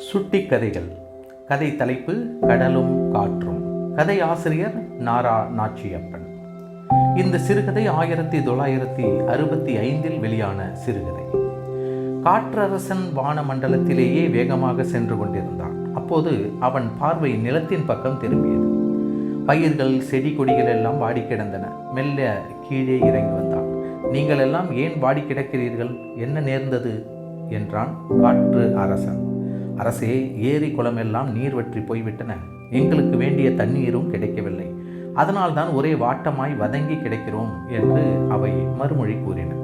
சுட்டி கதைகள். கதை தலைப்பு கடலும் காற்றும். கதை ஆசிரியர் நாரா நாச்சியப்பன். இந்த சிறுகதை ஆயிரத்தி தொள்ளாயிரத்தி அறுபத்தி ஐந்தில் வெளியான சிறுகதை. காற்றரசன் வானமண்டலத்திலேயே வேகமாக சென்று கொண்டிருந்தான். அப்போது அவன் பார்வை நிலத்தின் பக்கம் திரும்பியது. பயிர்கள் செடி கொடிகள் எல்லாம் வாடி கிடந்தன. மெல்ல கீழே இறங்கி வந்தான். நீங்கள் எல்லாம் ஏன் வாடி கிடக்கிறீர்கள்? என்ன நேர்ந்தது? என்றான் காற்று அரசன். அரசே ஏரி குளமெல்லாம் நீர் வற்றி போய்விட்டன. எங்களுக்கு வேண்டிய தண்ணீரும் கிடைக்கவில்லை. அதனால்தான் ஒரே வாட்டமாய் வதங்கி கிடைக்கிறோம் என்று அவை மறுமொழி கூறின.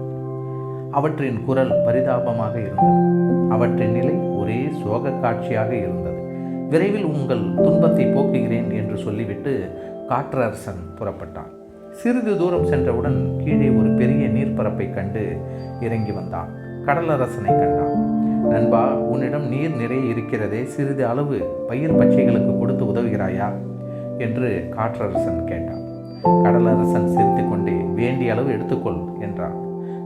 அவற்றின் குரல் பரிதாபமாக இருந்தது. அவற்றின் நிலை ஒரே சோக காட்சியாக இருந்தது. விரைவில் உங்கள் துன்பத்தை போக்குகிறேன் என்று சொல்லிவிட்டு காற்றரசன் புறப்பட்டான். சிறிது தூரம் சென்றவுடன் கீழே ஒரு பெரிய நீர்ப்பரப்பை கண்டு இறங்கி வந்தான். கடலரசனை கண்டான். நண்பா உன்னிடம் நீர் நிறைய இருக்கிறதே சிறிது அளவு பயிர் பச்சைகளுக்கு கொடுத்து உதவுகிறாயா? என்று காற்றரசன் கேட்டான். கடலரசன் சிரித்துக்கொண்டே வேண்டிய அளவு எடுத்துக்கொள் என்றான்.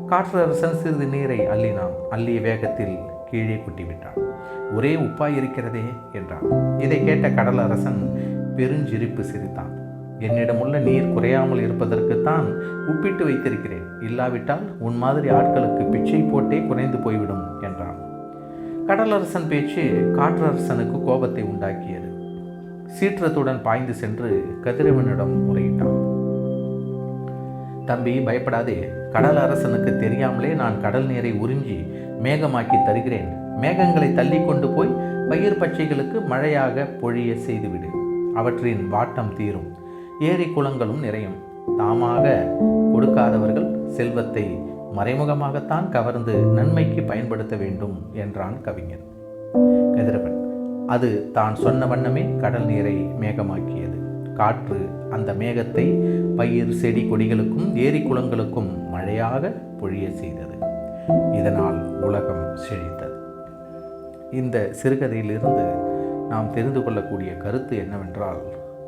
காற்றரசன் சிறிது நீரை அள்ளினான். அள்ளிய வேகத்தில் கீழே குட்டிவிட்டான். ஒரே உப்பாய் இருக்கிறதே என்றான். இதை கேட்ட கடலரசன் பெருஞ்சிரிப்பு சிரித்தான். என்னிடமுள்ள நீர் குறையாமல் இருப்பதற்குத்தான் உப்பிட்டு வைத்திருக்கிறேன். இல்லாவிட்டால் உன் மாதிரி ஆட்களுக்கு பிச்சை போட்டே குறைந்து போய்விடும் என்றான். கடலரசன் பேச்சு காற்றரசனுக்கு கோபத்தை உண்டாக்கியது. சீற்றத்துடன் பாய்ந்து சென்று கதிரவனிடம் முறையிட்டான். தம்பி பயப்படாதே. கடல் அரசனுக்கு தெரியாமலே நான் கடல் நீரை உறிஞ்சி மேகமாக்கி தருகிறேன். மேகங்களை தள்ளி கொண்டு போய் பயிர் பச்சைகளுக்கு மழையாக பொழிய செய்துவிடு. அவற்றின் வாட்டம் தீரும். ஏரி குளங்களும் நிறையும். தாமாக கொடுக்காதவர்கள் செல்வத்தை மறைமுகமாகத்தான் கவர்ந்து நன்மைக்கு பயன்படுத்த வேண்டும் என்றான் கவிஞன். கதிரவன் அது தான் சொன்ன வண்ணமே கடல் நீரை மேகமாக்கியது. காற்று அந்த மேகத்தை பயிர் செடி கொடிகளுக்கும் ஏரி குளங்களுக்கும் மழையாக பொழிய செய்தது. இதனால் உலகம் செழித்தது. இந்த சிறுகதையிலிருந்து நாம் தெரிந்து கொள்ளக்கூடிய கருத்து என்னவென்றால்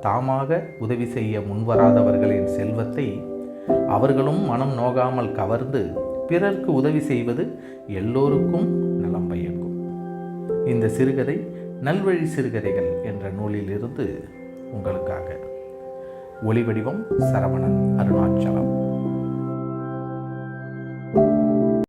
தாமாக உதவி செய்ய முன்வராதவர்களின் செல்வத்தை அவர்களும் மனம் நோகாமல் கவர்ந்து பிறர்க்கு உதவி செய்வது எல்லோருக்கும் நலம் பயக்கும். இந்த சிறுகதை நல்வழி சிறுகதைகள் என்ற நூலிலிருந்து உங்களுக்காக. ஒளிவடிவம் சரவணன் அருணாச்சலம்.